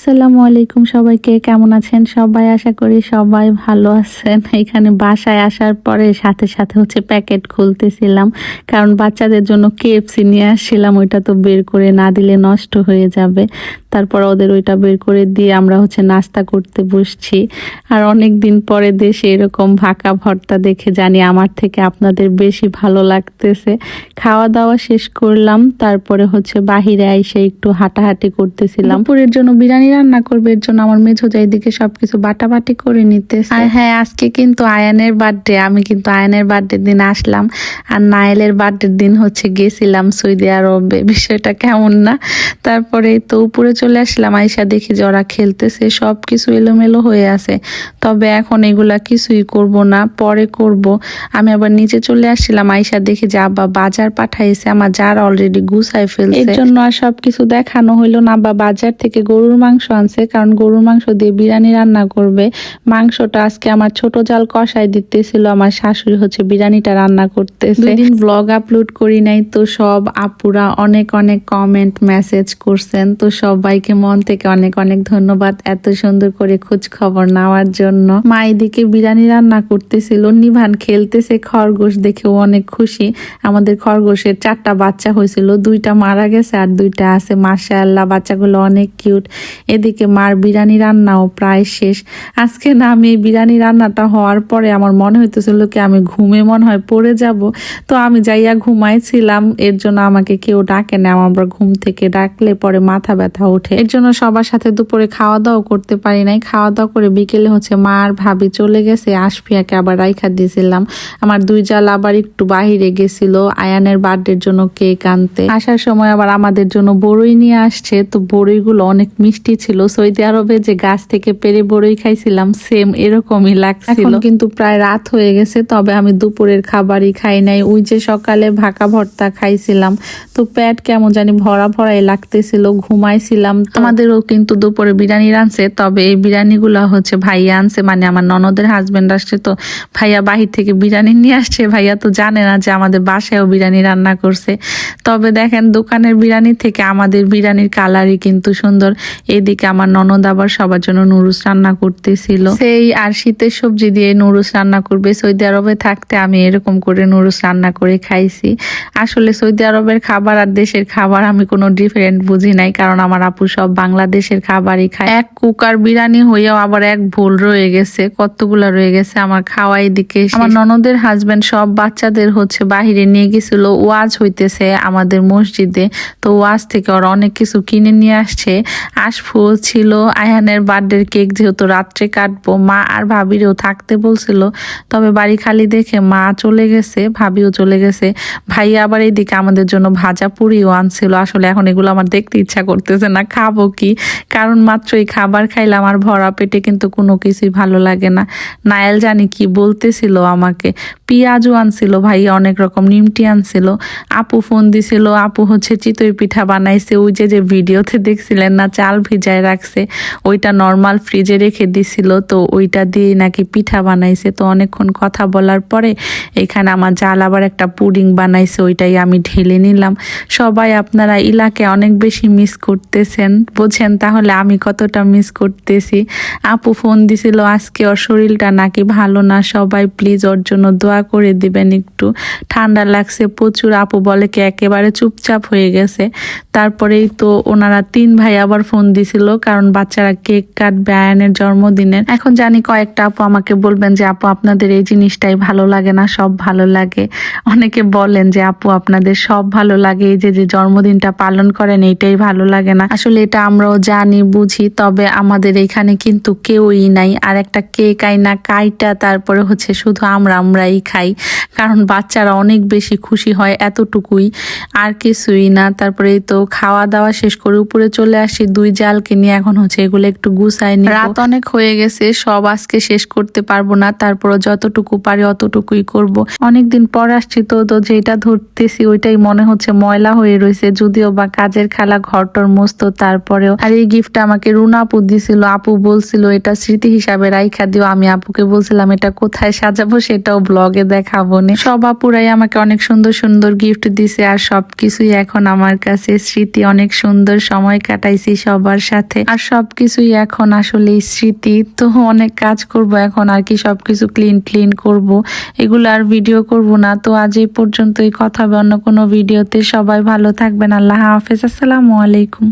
আসসালামু আলাইকুম সবাইকে, কেমন আছেন সবাই? আশা করি সবাই ভালো আছেন। এখানে বাসায় আসার পরে সাথে সাথে হচ্ছে প্যাকেট খুলতেছিলাম, কারণ বাচ্চাদের জন্য কেএফসি নিয়ে আসছিলাম, ওইটা তো বের করে না দিলে নষ্ট হয়ে যাবে। তারপর ওদের ওইটা বের করে দিয়ে আমরা হচ্ছে নাস্তা করতে বসছি। আর অনেক দিন পরে দেশে এরকম ভাকা ভর্তা দেখে জানি আমার থেকে আপনাদের বেশি ভালো লাগতেছে। খাওয়া দাওয়া শেষ করলাম, তারপরে হচ্ছে বাহিরে আইসে একটু হাঁটাহাঁটি করতেছিলাম। দুপুরের জন্য বিরিয়ানি রান্না করবে এর জন্য আমার মেঝো দিকে সবকিছু বাটাবাটি করে নিতে আর হ্যাঁ আজকে কিন্তু আয়ানের বার্থডে আমি কিন্তু আয়ানের বার্থডে দিন আসলাম। আর নায়েলের বার্থডের দিন হচ্ছে গেছিলাম সৌদি আরবে বিষয়টা কেমন না। তারপরে তো উপরে চলে আসলাম আয়সা দেখি যে ওরা খেলতেছে সব কিছু এলোমেলো হয়ে আছে। তবে এখন এগুলা কিছুই করব না পরে করব। আমি আবার নিচে চলে আসছিলাম আয়সা দেখি যে আব্বা বাজার পাঠাইছে আমার যার অলরেডি গুছাই ফেলছে। এর জন্য আর সব কিছু দেখানো হইল না বা বাজার থেকে গরুর মাংস আনছে, কারণ গরুর মাংস দিয়ে বিরিয়ানি রান্না করবে। মাংসটা আজকে আমার ছোট জাল কষাই দিতেছিল, আমার শাশুড়ি হচ্ছে বিরিয়ানিটা রান্না করতেছে। দুই দিন ব্লগ আপলোড করি নাই তো সব আপুরা অনেক অনেক কমেন্ট মেসেজ করছেন। তো সবাইকে মন থেকে অনেক অনেক ধন্যবাদ এত সুন্দর করে খোঁজ খবর নেওয়ার জন্য। মা এদিকে বিরিয়ানি রান্না করতেছিল, নিভান খেলতেছে খরগোশ দেখেও অনেক খুশি। আমাদের খরগোশের চারটা বাচ্চা হয়েছিল, দুইটা মারা গেছে আর দুইটা আছে। মাশাআল্লাহ, বাচ্চাগুলো অনেক কিউট এদিকে মার বিরিয়ানি রান্নাও প্রায় শেষ। আজকে না আমি এই বিরিয়ানি রান্নাটা হওয়ার পরে আমার মনে হইতেছিল কি আমি ঘুমে মনে হয় পড়ে যাব। তো আমি যাইয়া ঘুমাইছিলাম, এর জন্য আমাকে কেউ ডাকে না, আমার ঘুম থেকে ডাকলে পরে মাথা ব্যথা ওঠে। এর জন্য সবার সাথে দুপুরে খাওয়া দাওয়া করতে পারি নাই। খাওয়া দাওয়া করে বিকেলে হচ্ছে মা আর ভাবি চলে গেছে, আশফিয়াকে আবার রাইখা দিয়েছিলাম আমার দুই জাল আবার একটু বাহিরে গেছিল, আয়ানের বার্থডের জন্য কেক আনতে। আসার সময় আবার আমাদের জন্য বড়ই নিয়ে আসছে, তো বড়ইগুলো অনেক মিষ্টি ছিল। সৌদি আরবে যে গাছ থেকে পেরে বড়ই খাইছিলাম সেম এরকমই লাগছিল। কিন্তু প্রায় রাত হয়ে গেছে তবে আমি দুপুরের খাবারই খাই নাই। ওই যে সকালে ভাকা ভর্তা খাইছিলাম তো পেট কেমন জানি ভরা ভরাই লাগতেছিল ঘুমাইছিলাম আমাদেরও কিন্তু দুপুরে বিরিয়ানি রানছে তবে এই বিরিয়ানিগুলো হচ্ছে ভাইয়া আনছে মানে আমার ননদের হাজবেন্ড আসছে তো ভাইয়া বাহির থেকে বিরিয়ানি নিয়ে আসছে। ভাইয়া তো জানে না যে আমাদের বাসায়ও বিরিয়ানি রান্না করছে। তবে দেখেন দোকানের বিরিয়ানি থেকে আমাদের বিরিয়ানির কালারই কিন্তু সুন্দর। এদিকে আমার ননদ আবার সবার জন্য নুরুস রান্না করতেছিল। সেই আর শীতের সবজি দিয়ে নুরুস রান্না করবে। সৌদি আরবে থাকতে আমি এরকম করে নুরুস রান্না করে খাইছি। আসলে সৌদি আরবের খাবার আর দেশের খাবার আমি কোনো ডিফারেন্ট বুঝি নাই কারণ আমার আপু সব বাংলাদেশের খাবারই খায়। এক কুকার বিরিয়ানি হইয়াও আবার এক ভুল রয়ে গেছে কতগুলা রয়ে গেছে আমার খাওয়াই দিকে আমার ননদের হাজবেন্ড সব বাচ্চাদের হচ্ছে বাহিরে নিয়ে গেছিল ওয়াজ হইতেছে আমাদের মসজিদে। তো ওয়াজ থেকে ওরা অনেক কিছু কিনে নিয়ে আসছে। আশফু ছিল, আয়ানের বার্থডের কেক যেহেতু রাত্রে কাটবো, মা আর ভাবিরেও থাকতে বলছিল, তবে বাড়ি খালি দেখে মা চলে গেছে, ভাবিও চলে গেছে। ভাই আবার এইদিকে আমাদের জন্য ভাজা পুরিও আনছিল, আসলে এখন এগুলো আমার দেখতে ইচ্ছা করতেছে না, খাব কি? কারণ মাত্র এই খাবার খাইলাম আর ভরা পেটে কিন্তু কোনো কিছুই ভালো লাগে না। নায়েল জানি কি বলতেছিল আমাকে, পেঁয়াজও আনছিল ভাই, অনেক রকম নিমটি আনছিল। আপু ফোন দিছিল, আপু হচ্ছে চিতই পিঠা বানাইছে, ওই যে যে ভিডিওতে দেখছিলেন না, চাল ভিজায় রাখছে। ওইটা নর্মাল ফ্রিজে রেখে দিছিল, তো ওইটা দিয়ে নাকি পিঠা বানাইছে। তো অনেকক্ষণ কথা বলার পরে এখানে আমার জাল আবার একটা পুডিং বানাইছে, ওইটাই আমি ঢেলে নিলাম। সবাই আপনারা ইলাকে অনেক বেশি মিস করতেছেন বোঝেন তাহলে আমি কতটা মিস করতেছি। আপু ফোন দিছিল, আজকে ওর শরীরটা নাকি ভালো না। সবাই প্লিজ ওর জন্য দোয়া করে দিবেন একটু। ঠান্ডা লাগছে প্রচুর, আপু বলে কি একেবারে চুপচাপ হয়ে গেছে। তারপরেই তো ওনারা তিন ভাই আবার ফোন দিছিল কারণ বাচ্চারা কেক কাটবে, আয়নের জন্মদিনের। এখন জানি কয়েকটা আপু আমাকে বলবেন যে, আপু, আপনাদের এই জিনিসটাই ভালো লাগে না? সব ভালো লাগে? অনেকে বলেন যে, আপু, আপনাদের সব ভালো লাগে, এই যে যে জন্মদিনটা পালন করেন, এইটাই ভালো লাগে না। আসলে এটা আমরাও জানি, বুঝি, তবে আমাদের এখানে কিন্তু কেউই নাই। আর একটা কেক আইনা, কাইটা, তারপরে হচ্ছে শুধু আমরা, আমরাই খাই। কারণ বাচ্চারা অনেক বেশি খুশি হয় এতটুকুই। আর কিছুই না। তারপরে তো খাওয়া দাওয়া শেষ করে উপরে চলে আসি, দুই জালকে নিয়ে এখন হচ্ছে এগুলো একটু গুছাই নিব। রাত অনেক হয়ে গেছে, সব আজকে শেষ করতে পারব না তারপরে যতটুকু পারি অতটুকুই করব। অনেকদিন পর আসছি তো তো যেটা ধরতেছি ওইটাই মনে হচ্ছে ময়লা হয়ে রয়েছে যদিও বা কাজের খেলা ঘরটর মস্ত, তারপরেও আর এই গিফটটা আমাকে রুনা আপু দিছিল, আপু বলছিল এটা স্মৃতি হিসাবে রাইখা দিও, আমি আপুকে বলছিলাম এটা কোথায় সাজাবো সেটাও ব্লগে দেখাবো নি। সব আপুরাই আমাকে অনেক সুন্দর সুন্দর গিফট দিছে আর সবকিছুই এখন আমার কাছে। স্মৃতি অনেক সুন্দর, সময় কাটাইছি সবার সাথে। আর সবকিছুই এখন আসলে স্মৃতি। তো অনেক কাজ করব এখন, আর কি সবকিছু ক্লিন ক্লিন করব। এগুলো আর ভিডিও করব না। তো আজ এই পর্যন্তই। কথা হবে অন্য কোনো ভিডিওতে সবাই ভালো থাকবেন। আল্লাহ হাফেজ। আসসালামু আলাইকুম।